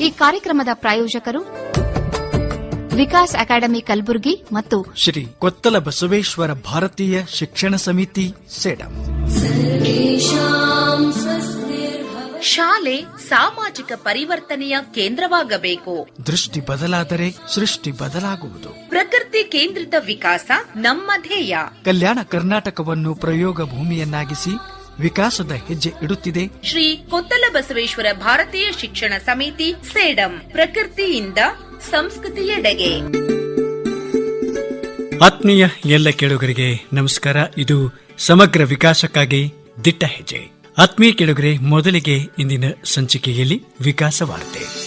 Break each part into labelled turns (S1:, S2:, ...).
S1: ಈ ಕಾರ್ಯಕ್ರಮದ ಪ್ರಾಯೋಜಕರು ವಿಕಾಸ್ ಅಕಾಡೆಮಿ ಕಲಬುರಗಿ ಮತ್ತು
S2: ಶ್ರೀ ಕೊತ್ತಲ ಬಸವೇಶ್ವರ ಭಾರತೀಯ ಶಿಕ್ಷಣ ಸಮಿತಿ ಸೇಡಂ.
S3: ಶಾಲೆ ಸಾಮಾಜಿಕ ಪರಿವರ್ತನೆಯ ಕೇಂದ್ರವಾಗಬೇಕು.
S2: ದೃಷ್ಟಿ ಬದಲಾದರೆ ಸೃಷ್ಟಿ ಬದಲಾಗುವುದು.
S3: ಪ್ರಕೃತಿ ಕೇಂದ್ರಿತ ವಿಕಾಸ ನಮ್ಮ ಧ್ಯೇಯ.
S2: ಕಲ್ಯಾಣ ಕರ್ನಾಟಕವನ್ನು ಪ್ರಯೋಗ ಭೂಮಿಯನ್ನಾಗಿಸಿ ವಿಕಾಸದ ಹೆಜ್ಜೆ ಇಡುತ್ತಿದೆ.
S3: ಶ್ರೀ ಕೊತ್ತಲ ಬಸವೇಶ್ವರ ಭಾರತೀಯ ಶಿಕ್ಷಣ ಸಮಿತಿ ಸೇಡಂ ಪ್ರಕೃತಿಯಿಂದ ಸಂಸ್ಕೃತಿಯೆಡೆಗೆ
S2: ಆತ್ಮೀಯ ಎಲ್ಲ ಕೇಳುಗರಿಗೆ ನಮಸ್ಕಾರ. ಇದು ಸಮಗ್ರ ವಿಕಾಸಕ್ಕಾಗಿ ದಿಟ್ಟ ಹೆಜ್ಜೆ. ಆತ್ಮೀಯ ಕೇಳುಗರೆ ಮೊದಲಿಗೆ ಇಂದಿನ ಸಂಚಿಕೆಯಲ್ಲಿ ವಿಕಾಸ ವಾರ್ತೆ.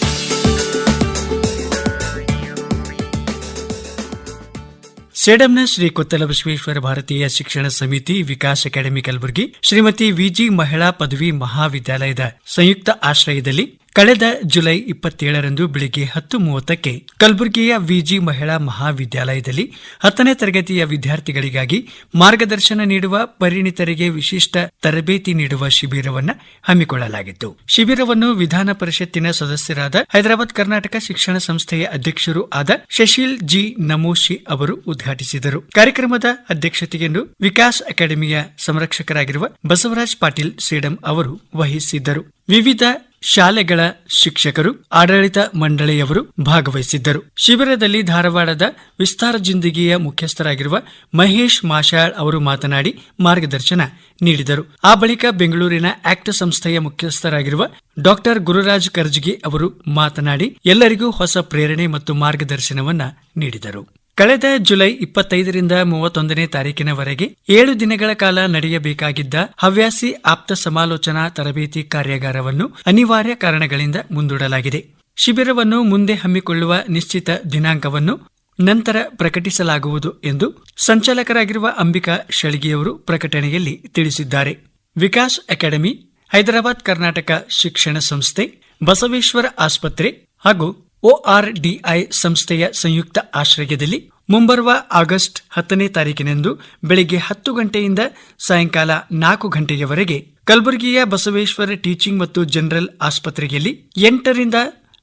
S2: ಸೇಡಂನ Shri Kottala Basaveshwara Bharatiya Shikshana Samiti Vikas academy Kalaburagi Shrimati V G Mahila Padavi ಮಹಾವಿದ್ಯಾಲಯದ ಸಂಯುಕ್ತ ಆಶ್ರಯದಲ್ಲಿ ಕಳೆದ ಜುಲೈ ಇಪ್ಪತ್ತೇಳರಂದು ಬೆಳಿಗ್ಗೆ ಹತ್ತು ಮೂವತ್ತಕ್ಕೆ ಕಲಬುರಗಿಯ ವಿಜಿ ಮಹಿಳಾ ಮಹಾವಿದ್ಯಾಲಯದಲ್ಲಿ ಹತ್ತನೇ ತರಗತಿಯ ವಿದ್ಯಾರ್ಥಿಗಳಿಗಾಗಿ ಮಾರ್ಗದರ್ಶನ ನೀಡುವ ಪರಿಣಿತರಿಗೆ ವಿಶಿಷ್ಟ ತರಬೇತಿ ನೀಡುವ ಶಿಬಿರವನ್ನು ಹಮ್ಮಿಕೊಳ್ಳಲಾಗಿತ್ತು. ಶಿಬಿರವನ್ನು ವಿಧಾನ ಪರಿಷತ್ತಿನ ಸದಸ್ಯರಾದ ಹೈದರಾಬಾದ್ ಕರ್ನಾಟಕ ಶಿಕ್ಷಣ ಸಂಸ್ಥೆಯ ಅಧ್ಯಕ್ಷರು ಆದ ಶಶೀಲ್ ಜಿ ನಮೋಶಿ ಅವರು ಉದ್ಘಾಟಿಸಿದರು. ಕಾರ್ಯಕ್ರಮದ ಅಧ್ಯಕ್ಷತೆಯನ್ನು ವಿಕಾಸ್ ಅಕಾಡೆಮಿಯ ಸಂರಕ್ಷಕರಾಗಿರುವ ಬಸವರಾಜ್ ಪಾಟೀಲ್ ಸೇಡಂ ಅವರು ವಹಿಸಿದ್ದರು. ವಿವಿಧ ಶಾಲೆಗಳ ಶಿಕ್ಷಕರು, ಆಡಳಿತ ಮಂಡಳಿಯವರು ಭಾಗವಹಿಸಿದ್ದರು. ಶಿಬಿರದಲ್ಲಿ ಧಾರವಾಡದ ವಿಸ್ತಾರ ಜಿಂದಗಿಯ ಮುಖ್ಯಸ್ಥರಾಗಿರುವ ಮಹೇಶ್ ಮಾಶಾಳ್ ಅವರು ಮಾತನಾಡಿ ಮಾರ್ಗದರ್ಶನ ನೀಡಿದರು. ಆ ಬಳಿಕ ಬೆಂಗಳೂರಿನ ಆಕ್ಟ್ ಸಂಸ್ಥೆಯ ಮುಖ್ಯಸ್ಥರಾಗಿರುವ ಡಾಕ್ಟರ್ ಗುರುರಾಜ್ ಕರ್ಜಗಿ ಅವರು ಮಾತನಾಡಿ, ಎಲ್ಲರಿಗೂ ಹೊಸ ಪ್ರೇರಣೆ ಮತ್ತು ಮಾರ್ಗದರ್ಶನವನ್ನ ನೀಡಿದರು. ಕಳೆದ ಜುಲೈ ಇಪ್ಪತ್ತೈದರಿಂದ ಮೂವತ್ತೊಂದನೇ ತಾರೀಕಿನವರೆಗೆ ಏಳು ದಿನಗಳ ಕಾಲ ನಡೆಯಬೇಕಾಗಿದ್ದ ಹವ್ಯಾಸಿ ಆಪ್ತ ಸಮಾಲೋಚನಾ ತರಬೇತಿ ಕಾರ್ಯಾಗಾರವನ್ನು ಅನಿವಾರ್ಯ ಕಾರಣಗಳಿಂದ ಮುಂದೂಡಲಾಗಿದೆ. ಶಿಬಿರವನ್ನು ಮುಂದೆ ಹಮ್ಮಿಕೊಳ್ಳುವ ನಿಶ್ಚಿತ ದಿನಾಂಕವನ್ನು ನಂತರ ಪ್ರಕಟಿಸಲಾಗುವುದು ಎಂದು ಸಂಚಾಲಕರಾಗಿರುವ ಅಂಬಿಕಾ ಶೆಳಗಿಯವರು ಪ್ರಕಟಣೆಯಲ್ಲಿ ತಿಳಿಸಿದ್ದಾರೆ. ವಿಕಾಸ್ ಅಕಾಡೆಮಿ, ಹೈದರಾಬಾದ್ ಕರ್ನಾಟಕ ಶಿಕ್ಷಣ ಸಂಸ್ಥೆ, ಬಸವೇಶ್ವರ ಆಸ್ಪತ್ರೆ ಹಾಗೂ ಒಆರ್ಡಿಐ ಸಂಸ್ಥೆಯ ಸಂಯುಕ್ತ ಆಶ್ರಯದಲ್ಲಿ ಮುಂಬರುವ ಆಗಸ್ಟ್ ಹತ್ತನೇ ತಾರೀಕಿನಂದು ಬೆಳಿಗ್ಗೆ ಹತ್ತು ಗಂಟೆಯಿಂದ ಸಾಯಂಕಾಲ ನಾಲ್ಕು ಗಂಟೆಯವರೆಗೆ ಕಲಬುರಗಿಯ ಬಸವೇಶ್ವರ ಟೀಚಿಂಗ್ ಮತ್ತು ಜನರಲ್ ಆಸ್ಪತ್ರೆಯಲ್ಲಿ ಎಂಟರಿಂದ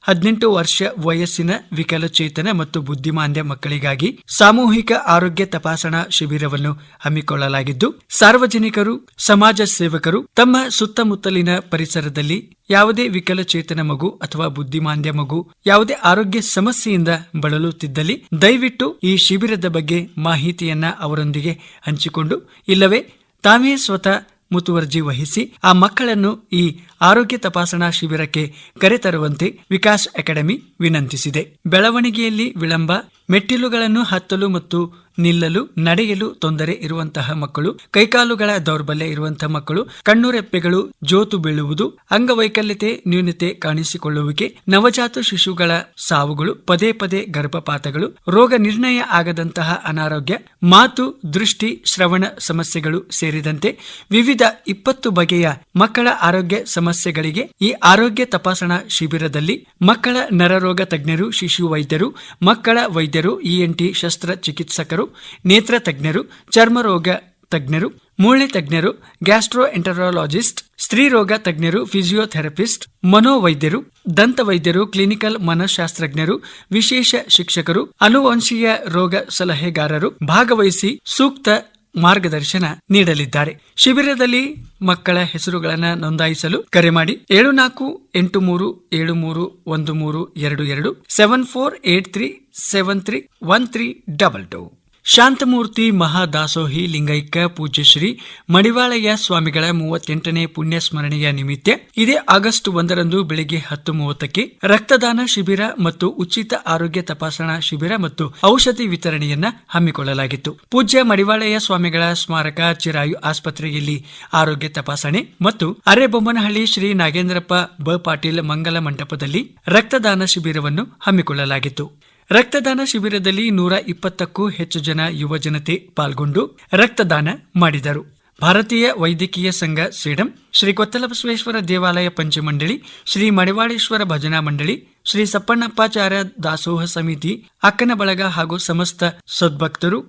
S2: ಹದಿನೆಂಟು ವರ್ಷ ವಯಸ್ಸಿನ ವಿಕಲಚೇತನ ಮತ್ತು ಬುದ್ಧಿಮಾಂದ್ಯ ಮಕ್ಕಳಿಗಾಗಿ ಸಾಮೂಹಿಕ ಆರೋಗ್ಯ ತಪಾಸಣಾ ಶಿಬಿರವನ್ನು ಹಮ್ಮಿಕೊಳ್ಳಲಾಗಿದ್ದು, ಸಾರ್ವಜನಿಕರು, ಸಮಾಜ ಸೇವಕರು ತಮ್ಮ ಸುತ್ತಮುತ್ತಲಿನ ಪರಿಸರದಲ್ಲಿ ಯಾವುದೇ ವಿಕಲಚೇತನ ಮಗು ಅಥವಾ ಬುದ್ಧಿಮಾಂದ್ಯ ಮಗು ಯಾವುದೇ ಆರೋಗ್ಯ ಸಮಸ್ಯೆಯಿಂದ ಬಳಲುತ್ತಿದ್ದಲ್ಲಿ ದಯವಿಟ್ಟು ಈ ಶಿಬಿರದ ಬಗ್ಗೆ ಮಾಹಿತಿಯನ್ನ ಅವರೊಂದಿಗೆ ಹಂಚಿಕೊಂಡು, ಇಲ್ಲವೇ ತಾವೇ ಸ್ವತಃ ಮುತುವರ್ಜಿ ವಹಿಸಿ ಆ ಮಕ್ಕಳನ್ನು ಈ ಆರೋಗ್ಯ ತಪಾಸಣಾ ಶಿಬಿರಕ್ಕೆ ಕರೆತರುವಂತೆ ವಿಕಾಸ್ ಅಕಾಡೆಮಿ ವಿನಂತಿಸಿದೆ. ಬೆಳವಣಿಗೆಯಲ್ಲಿ ವಿಳಂಬ, ಮೆಟ್ಟಿಲುಗಳನ್ನು ಹತ್ತಲು ಮತ್ತು ನಿಲ್ಲಲು, ನಡೆಯಲು ತೊಂದರೆ ಇರುವಂತಹ ಮಕ್ಕಳು, ಕೈಕಾಲುಗಳ ದೌರ್ಬಲ್ಯ ಇರುವಂತಹ ಮಕ್ಕಳು, ಕಣ್ಣುರೆಪ್ಪೆಗಳು, ಜೋತು ಬೀಳುವುದು, ಅಂಗವೈಕಲ್ಯತೆ ನ್ಯೂನತೆ ಕಾಣಿಸಿಕೊಳ್ಳುವಿಕೆ, ನವಜಾತ ಶಿಶುಗಳ ಸಾವುಗಳು, ಪದೇ ಪದೇ ಗರ್ಭಪಾತಗಳು, ರೋಗ ನಿರ್ಣಯ ಆಗದಂತಹ ಅನಾರೋಗ್ಯ, ಮಾತು, ದೃಷ್ಟಿ, ಶ್ರವಣ ಸಮಸ್ಯೆಗಳು ಸೇರಿದಂತೆ ವಿವಿಧ ಇಪ್ಪತ್ತು ಬಗೆಯ ಮಕ್ಕಳ ಆರೋಗ್ಯ ಸಮಸ್ಯೆಗಳಿಗೆ ಈ ಆರೋಗ್ಯ ತಪಾಸಣಾ ಶಿಬಿರದಲ್ಲಿ ಮಕ್ಕಳ ನರರೋಗ ತಜ್ಞರು, ಶಿಶು ವೈದ್ಯರು, ಮಕ್ಕಳ ವೈದ್ಯರು ಇಎನ್ಟಿ ಶಸ್ತ್ರ ಚಿಕಿತ್ಸಕರು, ನೇತ್ರ ತಜ್ಞರು, ಚರ್ಮರೋಗ ತಜ್ಞರು, ಮೂಳೆ ತಜ್ಞರು ಗ್ಯಾಸ್ಟ್ರೋ ಎಂಟರಾಲಜಿಸ್ಟ್ ಸ್ತ್ರೀ ರೋಗ ತಜ್ಞರು, ಫಿಸಿಯೋಥೆರಪಿಸ್ಟ್, ಮನೋವೈದ್ಯರು, ದಂತ ವೈದ್ಯರು, ಕ್ಲಿನಿಕಲ್ ಮನಃಶಾಸ್ತ್ರಜ್ಞರು, ವಿಶೇಷ ಶಿಕ್ಷಕರು, ಅನುವಂಶೀಯ ರೋಗ ಸಲಹೆಗಾರರು ಭಾಗವಹಿಸಿ ಸೂಕ್ತ ಮಾರ್ಗದರ್ಶನ ನೀಡಲಿದ್ದಾರೆ. ಶಿಬಿರದಲ್ಲಿ ಮಕ್ಕಳ ಹೆಸರುಗಳನ್ನು ನೋಂದಾಯಿಸಲು ಕರೆ ಮಾಡಿ ಏಳು ನಾಲ್ಕು ಎಂಟು ಮೂರು ಏಳು ಮೂರು ಒಂದು ಮೂರು ಎರಡು ಎರಡು seven four eight three seven three one three double two Shantamurthy ಮಹಾದಾಸೋಹಿ ಲಿಂಗೈಕ್ಯ ಪೂಜ್ಯ ಶ್ರೀ ಮಡಿವಾಳಯ್ಯ ಸ್ವಾಮಿಗಳ ಮೂವತ್ತೆಂಟನೇ ಪುಣ್ಯ ಸ್ಮರಣೆಯ ನಿಮಿತ್ತ ಇದೇ ಆಗಸ್ಟ್ ಒಂದರಂದು ಬೆಳಿಗ್ಗೆ ಹತ್ತು ಮೂವತ್ತಕ್ಕೆ ರಕ್ತದಾನ ಶಿಬಿರ ಮತ್ತು ಉಚಿತ ಆರೋಗ್ಯ ತಪಾಸಣಾ ಶಿಬಿರ ಮತ್ತು ಔಷಧಿ ವಿತರಣೆಯನ್ನ ಹಮ್ಮಿಕೊಳ್ಳಲಾಗಿತ್ತು. ಪೂಜ್ಯ ಮಡಿವಾಳಯ್ಯ ಸ್ವಾಮಿಗಳ ಸ್ಮಾರಕ ಚಿರಾಯು ಆಸ್ಪತ್ರೆಯಲ್ಲಿ ಆರೋಗ್ಯ ತಪಾಸಣೆ ಮತ್ತು ಅರೆಬೊಮ್ಮನಹಳ್ಳಿ ಶ್ರೀ ನಾಗೇಂದ್ರಪ್ಪ ಬ ಪಾಟೀಲ್ ಮಂಗಲ ಮಂಟಪದಲ್ಲಿ ರಕ್ತದಾನ ಶಿಬಿರವನ್ನು ಹಮ್ಮಿಕೊಳ್ಳಲಾಗಿತ್ತು. ರಕ್ತದಾನ ಶಿಬಿರದಲ್ಲಿ ನೂರ ಇಪ್ಪತ್ತಕ್ಕೂ ಹೆಚ್ಚು ಜನ ಯುವ ಜನತೆ ಪಾಲ್ಗೊಂಡು ರಕ್ತದಾನ ಮಾಡಿದರು. ಭಾರತೀಯ ವೈದ್ಯಕೀಯ ಸಂಘ ಸೇಡಂ ಶ್ರೀ ಕೊತ್ತಲಬಸವೇಶ್ವರ ದೇವಾಲಯ ಪಂಚಮಂಡಳಿ, ಶ್ರೀ ಮಡಿವಾಳೇಶ್ವರ ಭಜನಾ ಮಂಡಳಿ, ಶ್ರೀ ಸಪ್ಪಣ್ಣಪ್ಪಾಚಾರ್ಯ ದಾಸೋಹ ಸಮಿತಿ ಅಕ್ಕನ ಬಳಗ ಹಾಗೂ ಸಮಸ್ತ ಸದ್ಭಕ್ತರು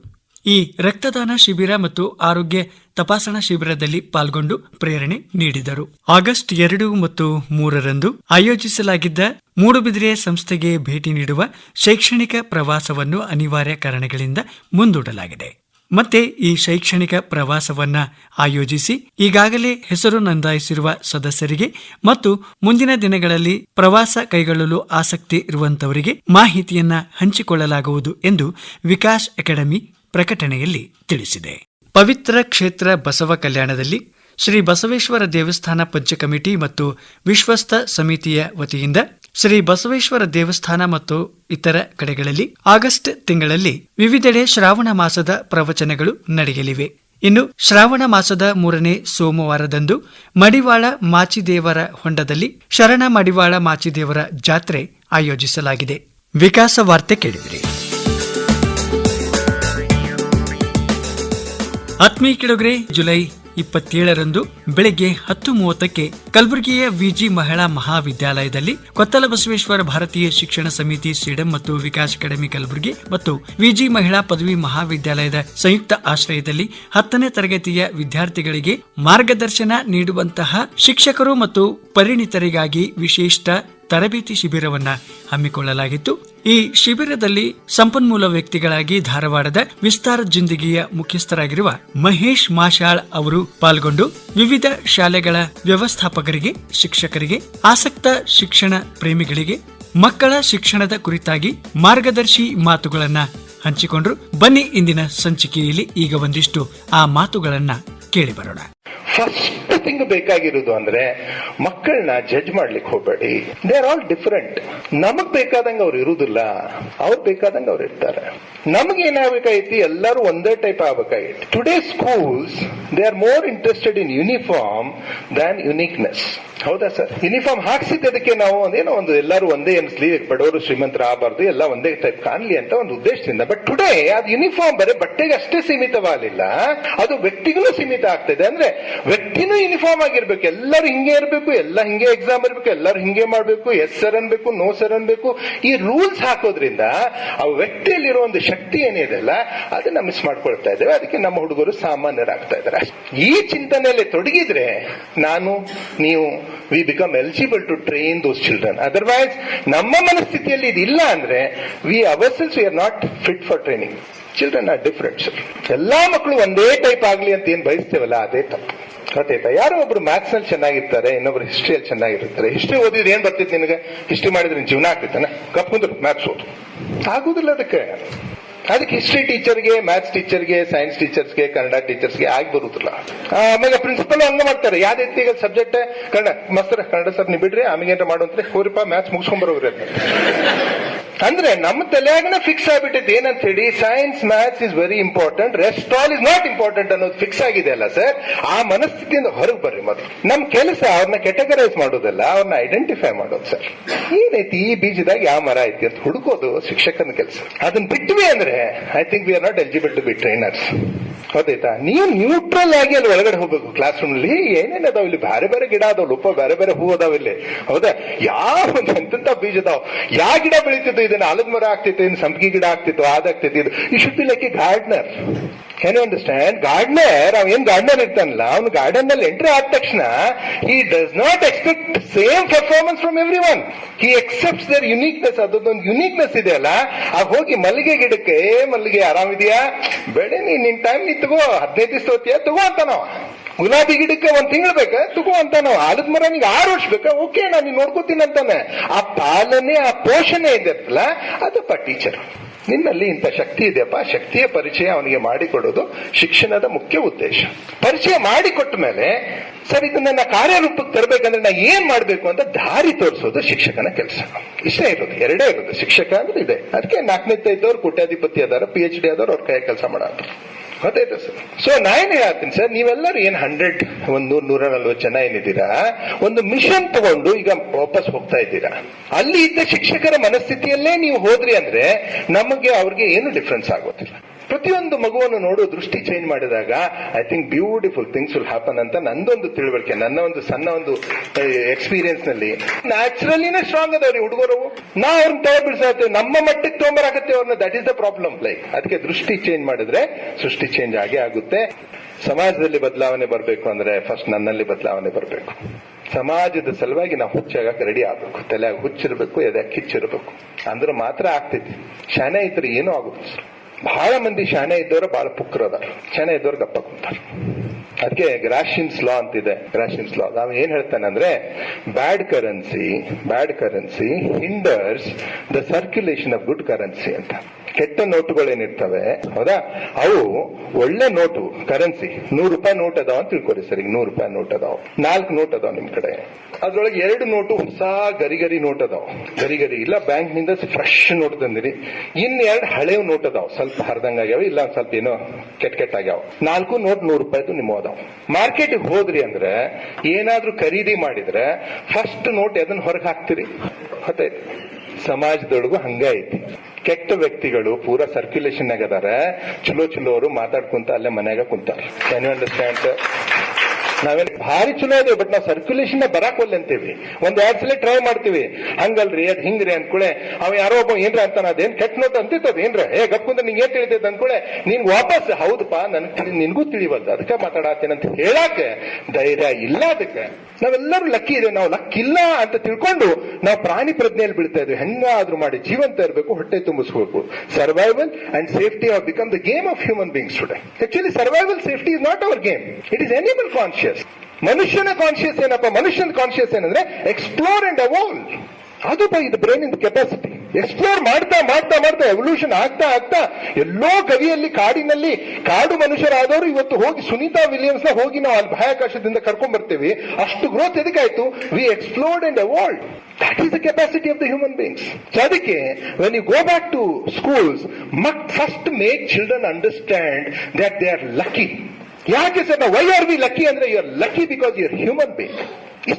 S2: ಈ ರಕ್ತದಾನ ಶಿಬಿರ ಮತ್ತು ಆರೋಗ್ಯ ತಪಾಸಣಾ ಶಿಬಿರದಲ್ಲಿ ಪಾಲ್ಗೊಂಡು ಪ್ರೇರಣೆ ನೀಡಿದರು. ಆಗಸ್ಟ್ ಎರಡು ಮತ್ತು ಮೂರರಂದು ಆಯೋಜಿಸಲಾಗಿದ್ದ ಮೂಡುಬಿದಿರೆ ಸಂಸ್ಥೆಗೆ ಭೇಟಿ ನೀಡುವ ಶೈಕ್ಷಣಿಕ ಪ್ರವಾಸವನ್ನು ಅನಿವಾರ್ಯ ಕಾರಣಗಳಿಂದ ಮುಂದೂಡಲಾಗಿದೆ. ಮತ್ತೆ ಈ ಶೈಕ್ಷಣಿಕ ಪ್ರವಾಸವನ್ನ ಆಯೋಜಿಸಿ ಈಗಾಗಲೇ ಹೆಸರು ನೋಂದಾಯಿಸಿರುವ ಸದಸ್ಯರಿಗೆ ಮತ್ತು ಮುಂದಿನ ದಿನಗಳಲ್ಲಿ ಪ್ರವಾಸ ಕೈಗೊಳ್ಳಲು ಆಸಕ್ತಿ ಇರುವಂತವರಿಗೆ ಮಾಹಿತಿಯನ್ನ ಹಂಚಿಕೊಳ್ಳಲಾಗುವುದು ಎಂದು ವಿಕಾಸ್ ಅಕಾಡೆಮಿ ಪ್ರಕಟಣೆಯಲ್ಲಿ ತಿಳಿಸಿದೆ. ಪವಿತ್ರ ಕ್ಷೇತ್ರ ಬಸವ ಕಲ್ಯಾಣದಲ್ಲಿ ಶ್ರೀ ಬಸವೇಶ್ವರ ದೇವಸ್ಥಾನ ಪಂಚ ಕಮಿಟಿ ಮತ್ತು ವಿಶ್ವಸ್ತ ಸಮಿತಿಯ ವತಿಯಿಂದ ಶ್ರೀ ಬಸವೇಶ್ವರ ದೇವಸ್ಥಾನ ಮತ್ತು ಇತರ ಕಡೆಗಳಲ್ಲಿ ಆಗಸ್ಟ್ ತಿಂಗಳಲ್ಲಿ ವಿವಿಧೆಡೆ ಶ್ರಾವಣ ಮಾಸದ ಪ್ರವಚನಗಳು ನಡೆಯಲಿವೆ. ಇನ್ನು ಶ್ರಾವಣ ಮಾಸದ ಮೂರನೇ ಸೋಮವಾರದಂದು ಮಡಿವಾಳ ಮಾಚಿದೇವರ ಹೊಂಡದಲ್ಲಿ ಶರಣ ಮಡಿವಾಳ ಮಾಚಿದೇವರ ಜಾತ್ರೆ ಆಯೋಜಿಸಲಾಗಿದೆ. ವಿಕಾಸ ವಾರ್ತೆ ಕೇಳಿದಿರಿ. ಆತ್ಮೀಯ ಕೆಳಗರೆ ಜುಲೈ ಇಪ್ಪತ್ತೇಳರಂದು ಬೆಳಗ್ಗೆ ಹತ್ತು ಮೂವತ್ತಕ್ಕೆ ಕಲಬುರಗಿಯ ವಿಜಿ ಮಹಿಳಾ ಮಹಾವಿದ್ಯಾಲಯದಲ್ಲಿ ಕೊತ್ತಲ ಬಸವೇಶ್ವರ ಭಾರತೀಯ ಶಿಕ್ಷಣ ಸಮಿತಿ ಸಿಡಂ ಮತ್ತು ವಿಕಾಸ್ ಅಕಾಡೆಮಿ ಕಲಬುರಗಿ ಮತ್ತು ವಿಜಿ ಮಹಿಳಾ ಪದವಿ ಮಹಾವಿದ್ಯಾಲಯದ ಸಂಯುಕ್ತ ಆಶ್ರಯದಲ್ಲಿ ಹತ್ತನೇ ತರಗತಿಯ ವಿದ್ಯಾರ್ಥಿಗಳಿಗೆ ಮಾರ್ಗದರ್ಶನ ನೀಡುವಂತಹ ಶಿಕ್ಷಕರು ಮತ್ತು ಪರಿಣಿತರಿಗಾಗಿ ವಿಶಿಷ್ಟ ತರಬೇತಿ ಶಿಬಿರವನ್ನ ಹಮ್ಮಿಕೊಳ್ಳಲಾಗಿತ್ತು. ಈ ಶಿಬಿರದಲ್ಲಿ ಸಂಪನ್ಮೂಲ ವ್ಯಕ್ತಿಗಳಾಗಿ ಧಾರವಾಡದ ವಿಸ್ತಾರ ಜಿಂದಗಿಯ ಮುಖ್ಯಸ್ಥರಾಗಿರುವ ಮಹೇಶ್ ಮಾಶಾಳ್ ಅವರು ಪಾಲ್ಗೊಂಡು ವಿವಿಧ ಶಾಲೆಗಳ ವ್ಯವಸ್ಥಾಪಕರಿಗೆ, ಶಿಕ್ಷಕರಿಗೆ, ಆಸಕ್ತ ಶಿಕ್ಷಣ ಪ್ರೇಮಿಗಳಿಗೆ, ಮಕ್ಕಳ ಶಿಕ್ಷಣದ ಕುರಿತಾಗಿ ಮಾರ್ಗದರ್ಶಿ ಮಾತುಗಳನ್ನ ಹಂಚಿಕೊಂಡ್ರು. ಬನ್ನಿ ಇಂದಿನ ಸಂಚಿಕೆಯಲ್ಲಿ ಈಗ ಒಂದಿಷ್ಟು ಆ ಮಾತುಗಳನ್ನ ಕೇಳಿ ಬರೋಣ.
S4: ಫಸ್ಟ್ ಥಿಂಗ್ ಬೇಕಾಗಿರೋದು ಅಂದ್ರೆ ಮಕ್ಕಳನ್ನ ಜಡ್ಜ್ ಮಾಡ್ಲಿಕ್ಕೆ ಹೋಗ್ಬೇಡಿ. ದೇ ಆರ್ ಆಲ್ ಡಿಫರೆಂಟ್ ನಮಗ್ ಬೇಕಾದಂಗ ಅವ್ರು ಇರುವುದಿಲ್ಲ ಅವ್ರು ಬೇಕಾದಂಗ ಅವ್ರು ಇರ್ತಾರೆ. ನಮ್ಗೆ ಏನಾಗಬೇಕಾಗಿತ್ತು ಎಲ್ಲರೂ ಒಂದೇ type ಆಗ್ಬೇಕಾಗಿತ್ತು today schools they are more interested in uniform than uniqueness ಹೌದಾ ಸರ್? ಯೂನಿಫಾರ್ಮ್ ಹಾಕ್ಸಿದ್ದಕ್ಕೆ ನಾವು? ಒಂದೇನೋ ಒಂದು ಎಲ್ಲರೂ ಒಂದೇ ಅನ್ಸ್ಲಿ ಬಡವರು ಶ್ರೀಮಂತರ ಆಗಬಾರ್ದು, ಎಲ್ಲ ಒಂದೇ ಟೈಪ್ ಕಾಣ್ಲಿ ಅಂತ ಒಂದು ಉದ್ದೇಶದಿಂದ. ಬಟ್ ಟುಡೇ ಅದು ಯೂನಿಫಾರ್ಮ್ ಬರೀ ಬಟ್ಟೆಗೆ ಅಷ್ಟೇ ಸೀಮಿತವಾಗಲಿಲ್ಲ. ಅದು ವ್ಯಕ್ತಿಗೂ ಸೀಮಿತ ಆಗ್ತಿದೆ. ಅಂದ್ರೆ ವ್ಯಕ್ತಿನೂ ಯೂನಿಫಾರ್ಮ್ ಆಗಿರ್ಬೇಕು, ಎಲ್ಲರೂ ಹಿಂಗೆ ಇರಬೇಕು, ಎಲ್ಲ ಹಿಂಗೆ ಎಕ್ಸಾಮ್ ಇರಬೇಕು, ಎಲ್ಲರೂ ಹಿಂಗೆ ಮಾಡಬೇಕು ಎಸ್ ಸರ್ ಅನ್ಬೇಕು ನೋ ಸರ್ ಅನ್ಬೇಕು. ಈ ರೂಲ್ಸ್ ಹಾಕೋದ್ರಿಂದ ಆ ವ್ಯಕ್ತಿಯಲ್ಲಿರೋ ಒಂದು ಶಕ್ತಿ ಏನಿದೆ ಅಲ್ಲ ಅದನ್ನ ಮಿಸ್ ಮಾಡ್ಕೊಳ್ತಾ ಇದ್ದೇವೆ. ಅದಕ್ಕೆ ನಮ್ಮ ಹುಡುಗರು ಸಾಮಾನ್ಯರಾಗ್ತಾ ಇದ್ದಾರೆ. ಈ ಚಿಂತನೆಯಲ್ಲಿ ತೊಡಗಿದ್ರೆ ನಾನು, ನೀವು we become eligible to train those children otherwise ನಮ್ಮ ಮನಸ್ಥಿತಿಯಲ್ಲಿ ಇದಿಲ್ಲ ಅಂದ್ರೆ we ourselves we are not fit for training children are different ಎಲ್ಲಾ ಮಕ್ಕಳು ಒಂದೇ ಟೈಪ್ ಆಗ್ಲಿ ಅಂತ ಏನ್ ಬಯಸ್ತೇವಲ್ಲ, ಅದೇ ತಪ್ಪು. ಗೊತ್ತಾಯ್ತಾ ಯಾರೋ ಒಬ್ರು ಮ್ಯಾಥ್ಸ್ ಅಲ್ಲಿ ಚೆನ್ನಾಗಿರ್ತಾರೆ, ಇನ್ನೊಬ್ರು ಹಿಸ್ಟ್ರಿಯಲ್ಲಿ ಚೆನ್ನಾಗಿರ್ತಾರೆ. ಹಿಸ್ಟ್ರಿ ಓದಿದ್ರೆ ಏನ್ ಬರ್ತಿತ್ತು ನಿನಗೆ? ಹಿಸ್ಟ್ರಿ ಮಾಡಿದ್ರೆ ಜೀವನ ಆಗ್ತಿತ್ತಾನೆ? ಕಪ್ಕೊಂಡ್ರು ಮ್ಯಾಥ್ಸ್ ಓದು. ಆಗುದಿಲ್ಲ ಅದಕ್ಕೆ. ಅದಕ್ಕೆ ಹಿಸ್ಟ್ರಿ ಟೀಚರ್ಗೆ, ಮ್ಯಾಥ್ಸ್ ಟೀಚರ್ಗೆ, ಸೈನ್ಸ್ ಟೀಚರ್ಸ್ಗೆ, ಕನ್ನಡ ಟೀಚರ್ಸ್ಗೆ ಆಗಿ ಬರುದಿಲ್ಲ. ಆಮೇಲೆ ಪ್ರಿನ್ಸಿಪಲ್ ಹಂಗ ಮಾಡ್ತಾರೆ. ಯಾವ ರೀತಿ ಸಬ್ಜೆಕ್ಟ್ ಕನ್ನಡ ಮಸ್ತರ ಕನ್ನಡ ಸರ್ ನೀವು ಬಿಡ್ರಿ, ಆಮೇಲೆ ಏನಾರ ಅಂತ ಹೋರಿಪ್ಪ, ಮ್ಯಾಥ್ಸ್ ಮುಗಿಸ್ಕೊಂಡ್ ಬರೋರಿ ಅಂದ್ರೆ ನಮ್ಮ ತಲೆಯಾಗನ ಫಿಕ್ಸ್ ಆಗಿಬಿಟ್ಟಿದ್ದು ಏನಂತ ಹೇಳಿ science maths is very important rest all is not important ಅನ್ನೋದು ಫಿಕ್ಸ್ ಆಗಿದೆ ಅಲ್ಲ ಸರ್ ಆ ಮನಸ್ಥಿತಿಯಿಂದ ಹೊರಗೆ ಬರ್ರಿ ಮತ್ತೆ ನಮ್ ಕೆಲಸ ಅವ್ರನ್ನ ಕೆಟಗರೈಸ್ ಮಾಡೋದಲ್ಲ ಅವ್ರನ್ನ ಐಡೆಂಟಿಫೈ ಮಾಡೋದು ಸರ್ ಏನೈತಿ ಈ ಬೀಜದಾಗ ಯಾವ ಮರ ಐತಿ ಅಂತ ಹುಡುಕೋದು ಶಿಕ್ಷಕನ ಕೆಲಸ. ಅದನ್ನ ಬಿಟ್ವಿ ಅಂದ್ರೆ I think we are not eligible to be trainers ಹೌದಾಯ್ತಾ ನೀವು ನ್ಯೂಟ್ರಲ್ ಆಗಿ ಅಲ್ಲಿ ಒಳಗಡೆ ಹೋಗ್ಬೇಕು ಕ್ಲಾಸ್ ರೂಮ್ ಅಲ್ಲಿ ಏನೇನು ಅದಾವ ಇಲ್ಲಿ? ಬೇರೆ ಬೇರೆ ಗಿಡ ಅದಾವ ಲುಪ್ಪ ಬೇರೆ ಬೇರೆ ಹೂ ಅದಾವ ಇಲ್ಲಿ. ಹೌದಾ? ಯಾವ ಒಂದು ಎಂತೆಂತ ಬೀಜ ಅದಾವ? ಯಾವ ಗಿಡ ಬೆಳೀತಿತ್ತು ಇದನ್ನ ಆಲದ ಮರ ಆಗ್ತಿತ್ತು ಇನ್ನು ಸಂಪಿಗೆ ಗಿಡ ಆಗ್ತಿತ್ತು ಅದಾಗ್ತಿತ್ತು ಇದು, ಈ like a gardener can you understand gardener ಅವ್ನು ಏನ್ ಗಾರ್ಡ್ನರ್ ಇರ್ತಾನಲ್ಲ, ಅವ್ನು ಗಾರ್ಡನ್ನಲ್ಲಿ ಎಂಟ್ರಿ ಆದ ತಕ್ಷಣ he does not expect same performance from every one he accepts their uniqueness ಅದೊಂದು ಯುನೀಕ್ನೆಸ್ ಇದೆ ಅಲ್ಲ? ಆ ಹೋಗಿ ಮಲ್ಲಿಗೆ ಗಿಡಕ್ಕೆ, ಏ ಮಲ್ಲಿಗೆ ಆರಾಮಿದೆಯಾ ಬೇಡ ನೀನ್, ನಿನ್ ಟೈಮ್ ನೀ ತಗೋ ಹದಿನೈದು ದಿವಸ ತಗೋತೀಯ ತಗೋ ಅಂತ ನಾವು ಗುಲಾಬಿ ಗಿಡಕ್ಕೆ ಒಂದ್ ತಿಂಗಳು ಬೇಕಾ? ತಗೋ ಅಂತ ನಾವು ಆಲದ ಮರ ನಿಂಗೆ ಆರು ವರ್ಷ ಬೇಕಾ? ಓಕೆ ನಾನು ನೋಡ್ಕೋತೀನಿ ಅಂತಾನೆ. ಆ ಪಾಲನೆ, ಆ ಪೋಷಣೆ ಇದೆ ಅದಪ್ಪ ಟೀಚರ್ ನಿನ್ನಲ್ಲಿ ಇಂಥ ಶಕ್ತಿ ಇದೆಯಪ್ಪ? ಶಕ್ತಿಯ ಪರಿಚಯ ಅವನಿಗೆ ಮಾಡಿಕೊಡೋದು ಶಿಕ್ಷಣದ ಮುಖ್ಯ ಉದ್ದೇಶ. ಪರಿಚಯ ಮಾಡಿಕೊಟ್ಟ ಮೇಲೆ, ಸರ್ ಇದನ್ನ ಕಾರ್ಯರೂಪಕ್ಕೆ ತರಬೇಕಂದ್ರೆ ನಾ ಏನ್ ಮಾಡ್ಬೇಕು ಅಂತ ದಾರಿ ತೋರಿಸೋದು ಶಿಕ್ಷಕನ ಕೆಲಸ. ಇಷ್ಟೇ ಇರೋದು. ಎರಡೇ ಇರೋದು. ಶಿಕ್ಷಕ ಅಂದ್ರೆ ಇದೆ. ಅದಕ್ಕೆ ನಾಲ್ಕನೇ ಇದ್ದವ್ರು ಕೋಟ್ಯಾಧಿಪತಿ ಅದಾರ ಪಿ ಎಚ್ ಡಿ ಆದವ್ರು ಅವ್ರ ಕೈ ಕೆಲಸ ಮಾಡೋದು ಗೊತ್ತಾಯ್ತು ಸರ್ ಸೊ ನಾನು ಹೇಳ್ತೀನಿ ಸರ್ ನೀವೆಲ್ಲರೂ ಏನ್ ಹಂಡ್ರೆಡ್ ಒಂದು ನೂರ್, ನೂರ ನಲ್ವತ್ತು ಜನ ಏನಿದ್ದೀರಾ, ಒಂದು ಮಿಷನ್ ತಗೊಂಡು ಈಗ ವಾಪಸ್ ಹೋಗ್ತಾ ಇದ್ದೀರಾ. ಅಲ್ಲಿ ಇದ್ದ ಶಿಕ್ಷಕರ ಮನಸ್ಥಿತಿಯಲ್ಲೇ ನೀವು ಹೋದ್ರಿ ಅಂದ್ರೆ ನಮಗೆ ಅವ್ರಿಗೆ ಏನು ಡಿಫ್ರೆನ್ಸ್ ಆಗೋದಿಲ್ಲ. ಪ್ರತಿಯೊಂದು ಮಗುವನ್ನು ನೋಡೋ ದೃಷ್ಟಿ ಚೇಂಜ್ ಮಾಡಿದಾಗ I think beautiful things will happen ಅಂತ ನಂದೊಂದು ತಿಳುವಳಿಕೆ, ನನ್ನ ಒಂದು ಸಣ್ಣ ಒಂದು ಎಕ್ಸ್ಪೀರಿಯನ್ಸ್ನಲ್ಲಿ. ನ್ಯಾಚುರಲಿನೇ ಸ್ಟ್ರಾಂಗ್ ಅದಾವ್ರಿ ಹುಡುಗರು. ನಾ ಅವ್ರನ್ನ ತಲೆ ಬಿಡಿಸ್ತಾ ನಮ್ಮ ಮಟ್ಟಕ್ಕೆ ತೊಗೊಂಬರಾಕತ್ತೇವೆ ಅವ್ರನ್ನ that is the problem like ಅದಕ್ಕೆ ದೃಷ್ಟಿ ಚೇಂಜ್ ಮಾಡಿದ್ರೆ ಸೃಷ್ಟಿ ಚೇಂಜ್ ಆಗೇ ಆಗುತ್ತೆ. ಸಮಾಜದಲ್ಲಿ ಬದಲಾವಣೆ ಬರಬೇಕು ಅಂದ್ರೆ ಫಸ್ಟ್ ನನ್ನಲ್ಲಿ ಬದಲಾವಣೆ ಬರಬೇಕು. ಸಮಾಜದ ಸಲುವಾಗಿ ನಾವು ಹುಚ್ಚಾಗಕ್ಕೆ ರೆಡಿ ಆಗ್ಬೇಕು. ತಲೆಯಾಗ ಹುಚ್ಚಿರ್ಬೇಕು ಎದೆ ಕಿಚ್ಚಿರಬೇಕು. ಅಂದ್ರೆ ಮಾತ್ರ ಆಗ್ತೈತಿ. ಶಾನೆ ಇದ್ರೆ ಏನೂ ಆಗುತ್ತೆ ಬಹಳ ಮಂದಿ ಶಾನೆ ಇದ್ದವರು ಬಹಳ ಪುಕ್ರ ಅದಾರ. ಶಾನೆ ಇದ್ದವ್ರು ಗಪ್ಪ ಕುಂತಾರ. ಅದಕ್ಕೆ ಗ್ರಾಶಿನ್ಸ್ ಲಾ ಅಂತಿದೆ. ಗ್ರಾಶಿನ್ಸ್ ಲಾ ನಾವು ಏನ್ ಹೇಳ್ತಾನೆ ಅಂದ್ರೆ bad currency bad currency hinders the circulation of good currency ಅಂತ. ಕೆಟ್ಟ ನೋಟುಗಳೇನಿರ್ತವೆ, ಹೌದಾ? ಅವು ಒಳ್ಳೆ ನೋಟು, ಕರೆನ್ಸಿ. ನೂರು ರೂಪಾಯಿ ನೋಟ್ ಅದಾವ ಅಂತ ತಿಳ್ಕೊರಿ ಸರ್, ಈಗ ನೂರು ರೂಪಾಯಿ ನೋಟ್ ಅದಾವ ನಾಲ್ಕು ನೋಟ್ ಅದಾವ ನಿಮ್ ಕಡೆ. ಅದ್ರೊಳಗೆ ಎರಡು ನೋಟು ಹೊಸ ಗರಿ ಗರಿ ನೋಟ್ ಅದಾವ ಗರಿ ಇಲ್ಲ ಬ್ಯಾಂಕ್ನಿಂದ ಫ್ರೆಶ್ ನೋಟ್ ತಂದಿರಿ. ಇನ್ ಎರಡು ಹಳೆವ್ ನೋಟ್ ಅದಾವ ಸ್ವಲ್ಪ ಹರಿದಂಗ ಆಗ್ಯಾವ, ಇಲ್ಲ ಸ್ವಲ್ಪ ಏನೋ ಕೆಟ್ಟ ಕೆಟ್ಟ ಆಗ್ಯಾವ. ನಾಲ್ಕು ನೋಟ್ ನೂರು ರೂಪಾಯಿದು ನಿಮ್ಮ ಅದಾವ ಮಾರ್ಕೆಟ್ ಹೋದ್ರಿ ಅಂದ್ರೆ ಏನಾದ್ರೂ ಖರೀದಿ ಮಾಡಿದ್ರೆ ಫಸ್ಟ್ ನೋಟ್ ಅದನ್ನ ಹೊರಗೆ ಹಾಕ್ತಿರಿ? ಗೊತ್ತಾಯ್ತು ಸಮಾಜದೊಳಗು ಹಂಗ ಐತಿ. ಕೆಟ್ಟ ವ್ಯಕ್ತಿಗಳು ಪೂರಾ ಸರ್ಕ್ಯುಲೇಷನ್ ಅದಾರ. ಚಲೋ ಚಲೋ ಅವರು ಮಾತಾಡ್ಕೊಂತ ಅಲ್ಲೇ ಮನ್ಯಾಗ ಕುಂತಾರ. ಅಂಡರ್ಸ್ಟ್ಯಾಂಡ್ ನಾವೇನ್ ಭಾರಿ ಚಲೋ ಇದೆ ಬಟ್ ನಾವು ಸರ್ಕ್ಯುಲೇಷನ್ ಬರಾಕ್ ಒಲ್ಲೆ ಅಂತೀವಿ. ಒಂದ್ ಎರಡ್ ಸಲ ಟ್ರೈ ಮಾಡ್ತೀವಿ. ಹಂಗಲ್ರಿ, ಅದ್ ಹಿಂಗ್ರಿ ಅಂದ್ಕೂಳೆ, ಅವ್ ಯಾರೋ ಒಬ್ಬ ಏನ್ರ ಅಂತಾನ, ಅದೇನ್ ಕೆಟ್ಟ ನೋಟ್ ಅಂತಿತ್ತದ ಏನ್ರ ಏ ಗಪ್ಪಂದ್ರೆ ನಿಂಗೆ ಏನ್ ತಿಳಿತೈತೆ ಅಂದ್ಕೂಳೆ, ನೀನ್ ವಾಪಸ್ ಹೌದಪ್ಪ ನನ್ ನಿನ್ಗೂ ತಿಳಿವಲ್ದ, ಅದಕ್ಕೆ ಮಾತಾಡತ್ತೇನೆ ಅಂತ ಹೇಳಾಕ ಧೈರ್ಯ ಇಲ್ಲ ಅದಕ್ಕೆ. ನಾವೆಲ್ಲರೂ ಲಕ್ಕಿ ಇದೆ ನಾವು ಲಕ್ಕಿಲ್ಲ ಅಂತ ತಿಳ್ಕೊಂಡು ನಾವು ಪ್ರಾಣಿ ಪ್ರಜ್ಞೆಯಲ್ಲಿ ಬೀಳ್ತಾ ಇದ್ವಿ. ಹೆಂಗಾದ್ರೂ ಮಾಡಿ ಜೀವಂತ ಇರಬೇಕು, ಹೊಟ್ಟೆ ತುಂಬಿಸ್ಬೇಕು. Survival and safety of become the game of human beings today actually survival safety is not our game it is animal conscious ಮನುಷ್ಯನ ಕಾನ್ಶಿಯಸ್ ಏನಪ್ಪ? ಮನುಷ್ಯನ ಕಾನ್ಶಿಯಸ್ ಏನಂದ್ರೆ ಎಕ್ಸ್ಪ್ಲೋರ್ ಅಂಡ್ ಅವಾಲ್ವ್ ಅದು ಇದು ಬ್ರೈನ್ ಇನ್ ಕೆಪಾಸಿಟಿ ಎಕ್ಸ್ಪ್ಲೋರ್ ಮಾಡ್ತಾ ಮಾಡ್ತಾ ಮಾಡ್ತಾ ಎವಲ್ಯೂಷನ್ ಆಗ್ತಾ ಆಗ್ತಾ ಎಲ್ಲೋ ಗವಿಯಲ್ಲಿ ಕಾಡಿನಲ್ಲಿ ಕಾಡು ಮನುಷ್ಯರಾದವರು ಇವತ್ತು ಹೋಗಿ ಸುನೀತಾ ವಿಲಿಯಮ್ಸ್ನ ಹೋಗಿ ನಾವು ಅಲ್ಲಿ ಬಾಹ್ಯಾಕಾಶದಿಂದ ಕರ್ಕೊಂಡ್ ಬರ್ತೇವೆ. ಅಷ್ಟು growth ಎದಕ್ಕಾಯ್ತು? We explored and evolved that is the capacity of the human beings ಅದಕ್ಕೆ when you go back to schools must first make children understand that they are lucky ಯಾಕೆ sir why are we lucky ಅಂದ್ರೆ you are lucky because you are human being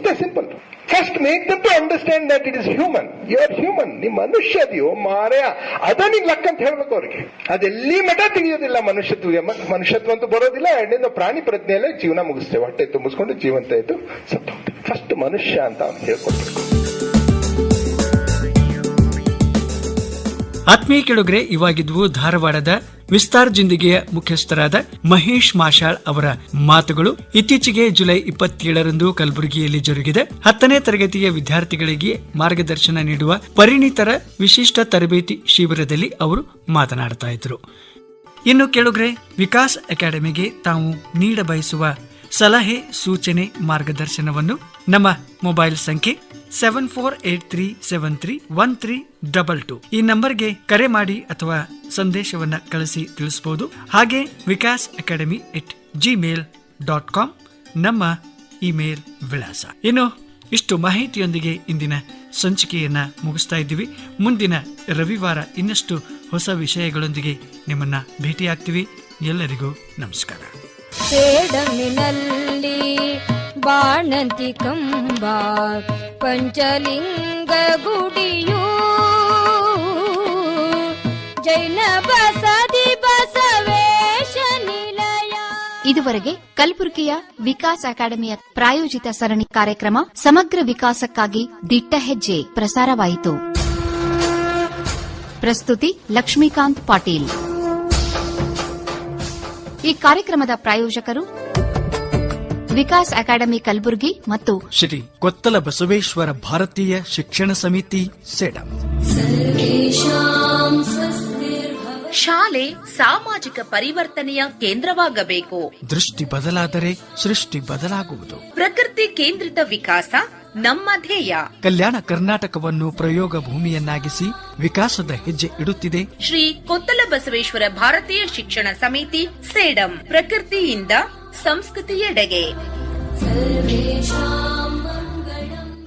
S4: the simple first make them to understand that it is human you are human ನಿಮ್ ಮನುಷ್ಯ ಅದೆಯೋ ಮಾರ್ಯ ಅದ ನಿನ್ luck ಅಂತ ಹೇಳ್ಬೇಕು ಅವ್ರಿಗೆ. ಅದೆಲ್ಲಿ ಮಠ ತಿಳಿಯೋದಿಲ್ಲ ಮನುಷ್ಯತ್ವ ಮನುಷ್ಯತ್ವ ಅಂತೂ ಬರೋದಿಲ್ಲ ಎರಡನೇ ಪ್ರಾಣಿ ಪ್ರಜ್ಞೆಯಲ್ಲೇ ಜೀವನ ಮುಗಿಸ್ತೇವೆ. ಹೊಟ್ಟೆ ತುಂಬಿಸ್ಕೊಂಡು ಜೀವಂತ ಇದ್ದು ಸತ್ತು ಫಸ್ಟ್ ಮನುಷ್ಯ ಅಂತ ಹೇಳ್ಕೊಡ್ಬೇಕು
S2: ಆತ್ಮೀಯ ಕೆಳಗರೆ ಇವಾಗಿದ್ವು ಧಾರವಾಡದ ವಿಸ್ತಾರ್ ಜಿಂದಗಿಯ ಮುಖ್ಯಸ್ಥರಾದ ಮಹೇಶ್ ಮಾಶಾಳ್ ಅವರ ಮಾತುಗಳು ಇತ್ತೀಚೆಗೆ ಜುಲೈ ಇಪ್ಪತ್ತೇಳರಂದು ಕಲಬುರಗಿಯಲ್ಲಿ ಜರುಗಿದೆ. ಹತ್ತನೇ ತರಗತಿಯ ವಿದ್ಯಾರ್ಥಿಗಳಿಗೆ ಮಾರ್ಗದರ್ಶನ ನೀಡುವ ಪರಿಣಿತರ ವಿಶಿಷ್ಟ ತರಬೇತಿ ಶಿಬಿರದಲ್ಲಿ ಅವರು ಮಾತನಾಡ್ತಾ ಇದ್ರು ಇನ್ನು ಕೆಳಗರೆ, ವಿಕಾಸ್ ಅಕಾಡೆಮಿಗೆ ತಾವು ನೀಡ ಬಯಸುವ ಸಲಹೆ, ಸೂಚನೆ, ಮಾರ್ಗದರ್ಶನವನ್ನು ನಮ್ಮ ಮೊಬೈಲ್ ಸಂಖ್ಯೆ seven four eight three seven three one three double two ಈ ನಂಬರ್ಗೆ ಕರೆ ಮಾಡಿ ಅಥವಾ ಸಂದೇಶವನ್ನ ಕಳಿಸಿ ತಿಳಿಸಬಹುದು ಹಾಗೆ Vikas academy at Gmail dot com ನಮ್ಮ ಇಮೇಲ್ ವಿಳಾಸ. ಇನ್ನು ಇಷ್ಟು ಮಾಹಿತಿಯೊಂದಿಗೆ ಇಂದಿನ ಸಂಚಿಕೆಯನ್ನ ಮುಗಿಸ್ತಾ ಇದ್ದೀವಿ. ಮುಂದಿನ ರವಿವಾರ ಇನ್ನಷ್ಟು ಹೊಸ ವಿಷಯಗಳೊಂದಿಗೆ ನಿಮ್ಮನ್ನ ಭೇಟಿಯಾಗ್ತೀವಿ. ಎಲ್ಲರಿಗೂ ನಮಸ್ಕಾರ.
S5: ಸೇಡಮಿನಲ್ಲಿ ಬಾಣಂತಿ ಕಂಬ ಪಂಚಲಿಂಗ ಗುಡಿಯು. ಜೈನ ಬಸದಿ ಬಸವೇಶ ನಿಲಯ.
S1: ಇದುವರೆಗೆ ಕಲಬುರಗಿಯ ವಿಕಾಸ್ ಅಕಾಡೆಮಿಯ ಪ್ರಾಯೋಜಿತ ಸರಣಿ ಕಾರ್ಯಕ್ರಮ ಸಮಗ್ರ ವಿಕಾಸಕ್ಕಾಗಿ ದಿಟ್ಟ ಹೆಜ್ಜೆ ಪ್ರಸಾರವಾಯಿತು. ಪ್ರಸ್ತುತಿ ಲಕ್ಷ್ಮೀಕಾಂತ್ ಪಾಟೀಲ್. ಈ ಕಾರ್ಯಕ್ರಮದ ಪ್ರಾಯೋಜಕರು ವಿಕಾಸ್ ಅಕಾಡೆಮಿ ಕಲಬುರಗಿ ಮತ್ತು
S2: ಶ್ರೀ ಕೊತ್ತಲ ಬಸವೇಶ್ವರ ಭಾರತೀಯ ಶಿಕ್ಷಣ ಸಮಿತಿ ಸೆಡಂ.
S3: ಶಾಲೆ ಸಾಮಾಜಿಕ ಪರಿವರ್ತನೆಯ ಕೇಂದ್ರವಾಗಬೇಕು.
S2: ದೃಷ್ಟಿ ಬದಲಾದರೆ ಸೃಷ್ಟಿ ಬದಲಾಗುವುದು.
S3: ಪ್ರಕೃತಿ ಕೇಂದ್ರಿತ ವಿಕಾಸ ನಮ್ಮ ಧ್ಯೇಯ.
S2: ಕಲ್ಯಾಣ ಕರ್ನಾಟಕವನ್ನು ಪ್ರಯೋಗ ಭೂಮಿಯನ್ನಾಗಿಸಿ ವಿಕಾಸದ ಹೆಜ್ಜೆ ಇಡುತ್ತಿದೆ.
S3: ಶ್ರೀ ಕೊತ್ತಲ ಬಸವೇಶ್ವರ ಭಾರತೀಯ ಶಿಕ್ಷಣ ಸಮಿತಿ ಸೇಡಂ ಪ್ರಕೃತಿಯಿಂದ ಸಂಸ್ಕೃತಿಯೆಡೆಗೆ.